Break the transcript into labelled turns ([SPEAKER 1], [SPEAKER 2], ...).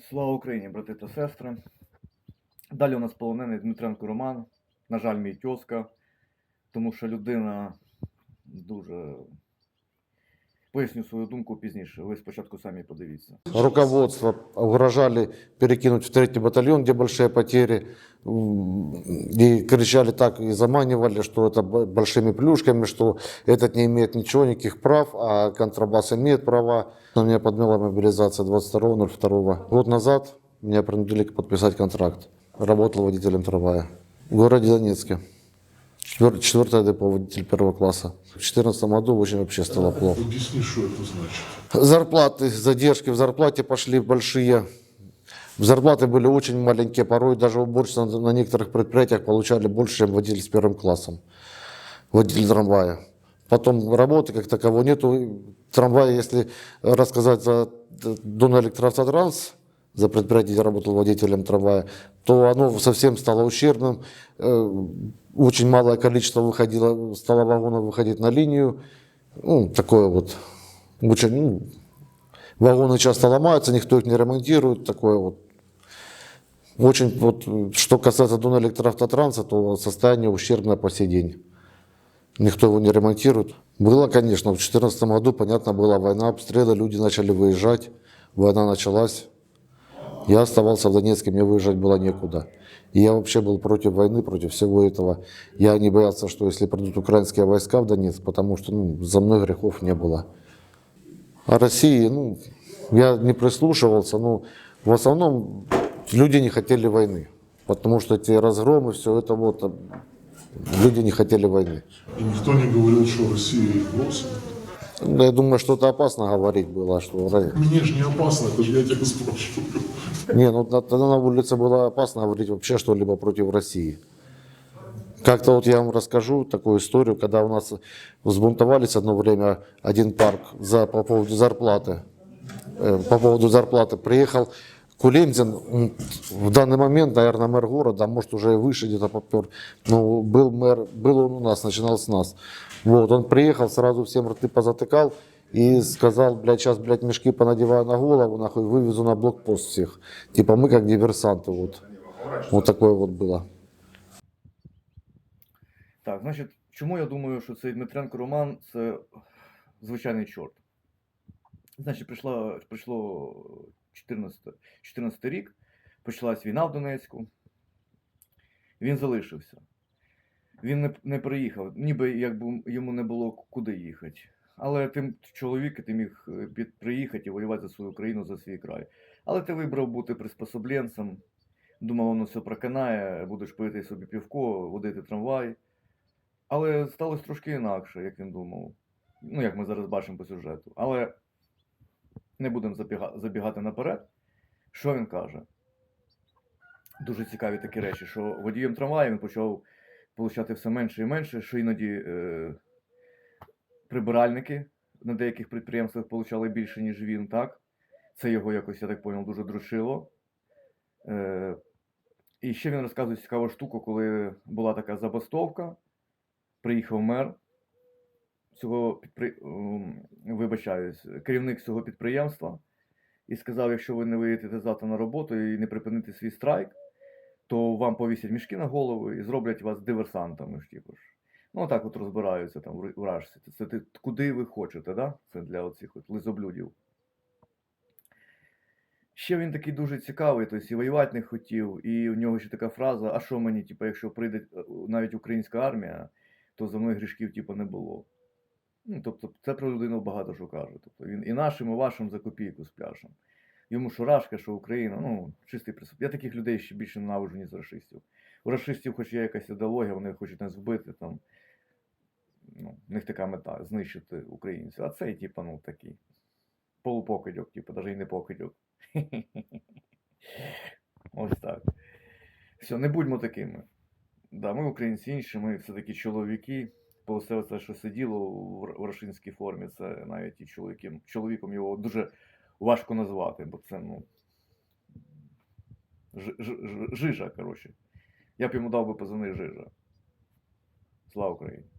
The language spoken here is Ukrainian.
[SPEAKER 1] Слава Україні, брати та сестри. Далі у нас полонений Дмитренко Роман. На жаль, мій тьоска, тому що людина дуже. Поясню свою думку пізніше. Ви спочатку самі подивіться.
[SPEAKER 2] Руководство угрожали перекинуть в третій батальйон, де большие потери. И кричали так, и заманивали, что это большими плюшками, что этот не имеет ничего, никаких прав, а контрабас имеет права. На меня подмела мобилизация 22.02. Год назад меня принудили подписать контракт. Работал водителем трамвая в городе Донецке. Четвер- Четвертое депо, водитель первого класса. В 2014 году очень вообще стало плохо.
[SPEAKER 3] Объясни, что это значит.
[SPEAKER 2] Зарплаты, задержки в зарплате пошли большие. Зарплаты были очень маленькие, порой даже уборщицы на- некоторых предприятиях получали больше, чем водитель с первым классом, водитель трамвая. Потом работы как таковой нету. Трамвай, если рассказать за Донэлектротранс, за предприятие, где работал водителем трамвая, то оно совсем стало ущербным. Э, Очень малое количество выходило, стало вагонов выходить на линию. Ну, такое вот. Очень, ну, вагоны часто ломаются, никто их не ремонтирует. Такое вот. Очень, вот, что касается Донэлектротранса, то состояние ущербное по сей день. Никто его не ремонтирует. Было, конечно, в 2014 году, понятно, была война, обстрелы, люди начали выезжать, война началась. Я оставался в Донецке, мне выезжать было некуда. И я вообще был против войны, против всего этого. Я не боялся, что если придут украинские войска в Донецк, потому что ну, за мной грехов не было. А России, ну, я не прислушивался, но в основном люди не хотели войны. Потому что эти разгромы, все это вот, а, люди не хотели войны.
[SPEAKER 3] И никто не говорил, что Россия их бросит.
[SPEAKER 2] Ну, Я думаю, что-то опасно говорить было, что
[SPEAKER 3] Мне же не опасно, это же я тебя спрашиваю.
[SPEAKER 2] Не, ну тогда на улице было опасно говорить вообще что-либо против России. Как-то вот я вам расскажу такую историю, когда у нас взбунтовались одно время один парк за, по поводу зарплаты. Э, По поводу зарплаты приехал Кулемзин, м, в данный момент, наверное, мэр города, а может уже и выше где-то попер, но был мэр, был он у нас, начинал с нас. Вот, он приехал, сразу всем рты позатыкал и сказал, блядь, сейчас, блядь, мешки понадеваю на голову, нахуй, вывезу на блокпост всех. Типа мы как диверсанты, вот. Вот такое вот было.
[SPEAKER 1] Так, значить, чому я думаю, що цей Дмитренко Роман це звичайний чорт? Значить, прийшла, прийшло 14, 14 рік, почалась війна в Донецьку. Він залишився. Він не, не приїхав, ніби якби йому не було куди їхати. Але тим чоловік ти міг е, приїхати і воювати за свою країну, за свій край. Але ти вибрав бути приспособленцем, думав, воно все проканає, будеш пити собі півко, водити трамвай. Але сталося трошки інакше, як він думав. Ну, як ми зараз бачимо по сюжету. Але не будемо забіга- забігати наперед. Що він каже? Дуже цікаві такі речі, що водієм трамваю він почав получати все менше і менше, що іноді е, прибиральники на деяких підприємствах получали більше, ніж він, так? Це його якось, я так поняв, дуже дручило. Е, і ще він розказує цікаву штуку, коли була така забастовка, приїхав мер цього підпри... ем, вибачаюсь, керівник цього підприємства і сказав: якщо ви не виїдете завтра на роботу і не припините свій страйк, то вам повісять мішки на голову і зроблять вас диверсантами. ж, Типу ж. Ну, так от розбираються там в вражці. Це ти куди ви хочете, да? Це для оцих от лизоблюдів. Ще він такий дуже цікавий, тобто і воювати не хотів, і в нього ще така фраза: а що мені, типу, якщо прийде е, навіть українська армія, то за мною грішків типу, не було. Ну, тобто, це про людину багато що каже. Тобто він і нашим, і вашим за копійку спляшем. Йому що Рашка, що Україна, ну, чистий присуд. Я таких людей ще більше ненавиджу, ніж расистів. У расистів, хоч є якась ідеологія, вони хочуть нас вбити там. Ну, в них така мета знищити українців. А цей, типу, ну такий. Полупокидьок, типу, навіть і не покидьок. Ось так. Все, не будьмо такими. Да, ми українці інші, ми все-таки чоловіки. Все це, що сиділо в рашинській формі, це навіть і чоловіком, чоловіком його дуже важко назвати, бо це, ну. Жижа, коротше. Я б йому дав би позивний жижа. Слава Україні!